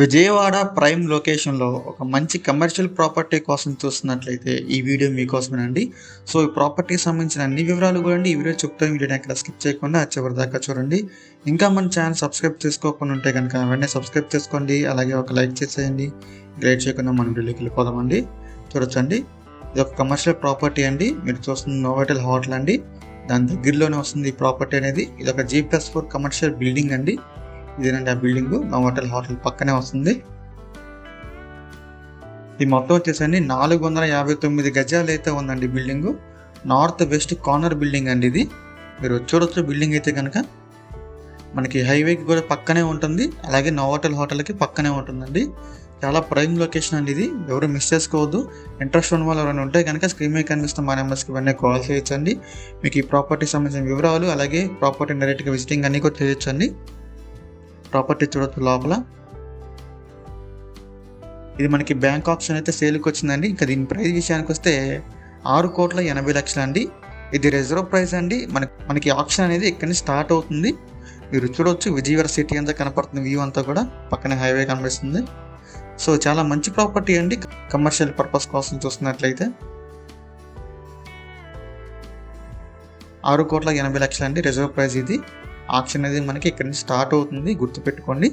Vijayawada prime లొకేషన్లో ఒక మంచి కమర్షియల్ ప్రాపర్టీ కోసం చూస్తున్నట్లయితే ఈ వీడియో మీకోసమేనండి. సో ఈ ప్రాపర్టీకి సంబంధించిన అన్ని వివరాలు కూడా అండి. ఈ వీడియో చెప్తాను. వీడియోని అక్కడ స్కిప్ చేయకుండా చివరి దాకా చూడండి. ఇంకా మన ఛానల్ సబ్స్క్రైబ్ చేసుకోకుండా ఉంటే కనుక వెంటనే సబ్స్క్రైబ్ చేసుకోండి. అలాగే ఒక లైక్ చేసేయండి. లైక్ చేయకుండా మనం వీడియోకి వెళ్ళిపోదామండి. చూడొచ్చండి. ఇది ఒక కమర్షియల్ ప్రాపర్టీ అండి. మీరు చూస్తున్న నోవెటల్ హోటల్ అండి. దాని దగ్గరలోనే వస్తుంది ఈ ప్రాపర్టీ అనేది. ఇది ఒక G plus four commercial building అండి. ఇదేనండి ఆ బిల్డింగ్ నోవోటల్ హోటల్ పక్కనే వస్తుంది. ఇది మొత్తం వచ్చేసండి నాలుగు వందల యాభై తొమ్మిది గజాలు అయితే ఉందండి building north west corner building అండి ఇది. మీరు చూడొచ్చు బిల్డింగ్ అయితే కనుక. మనకి హైవేకి కూడా పక్కనే ఉంటుంది. అలాగే నోవోటల్ హోటల్కి పక్కనే ఉంటుందండి. చాలా ప్రైమ్ లొకేషన్ అండి ఇది. ఎవరు మిస్ చేసుకోవద్దు. ఇంట్రెస్ట్ ఉన్న వాళ్ళు ఎవరైనా ఉంటే కనుక స్క్రీన్ మీద కనిపిస్తున్న మా నెంబర్స్కి ఇవన్నీ కాల్ చేయొచ్చండి. మీకు ఈ ప్రాపర్టీ సంబంధించిన వివరాలు అలాగే ప్రాపర్టీ డైరెక్ట్గా విజిటింగ్ అన్నీ కూడా చేయొచ్చండి ప్రాపర్టీ చూడొచ్చు లోపల. ఇది మనకి బ్యాంక్ ఆప్షన్ అయితే సేల్కి వచ్చిందండి. ఇంకా దీని ప్రైస్ విషయానికి వస్తే ఆరు కోట్ల ఎనభై లక్షలు అండి ఇది రిజర్వ్ ప్రైస్ అండి. మనకి మనకి ఆప్షన్ అనేది ఇక్కడి నుంచి స్టార్ట్ అవుతుంది. మీరు చూడొచ్చు విజయవాడ సిటీ అంతా కనపడుతుంది వ్యూ అంతా కూడా. పక్కనే హైవే కనిపిస్తుంది. సో చాలా మంచి ప్రాపర్టీ అండి. కమర్షియల్ పర్పస్ కోసం చూస్తున్నట్లయితే. ఆరు కోట్ల ఎనభై లక్షలు అండి రిజర్వ్ ప్రైస్ ఇది. ఆప్షన్ అనేది మనకి ఇక్కడ నుంచి స్టార్ట్ అవుతుంది. గుర్తుపెట్టుకోండి.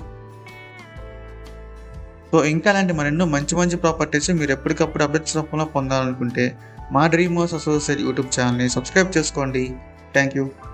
సో ఇంకా అలాంటి మరెన్నో మంచి మంచి ప్రాపర్టీస్ మీరు ఎప్పటికప్పుడు అప్డేట్స్ రూపంలో పొందాలనుకుంటే మా డ్రీమ్ హౌస్ అసోసియేట్ యూట్యూబ్ ఛానల్ని సబ్స్క్రైబ్ చేసుకోండి. Thank you.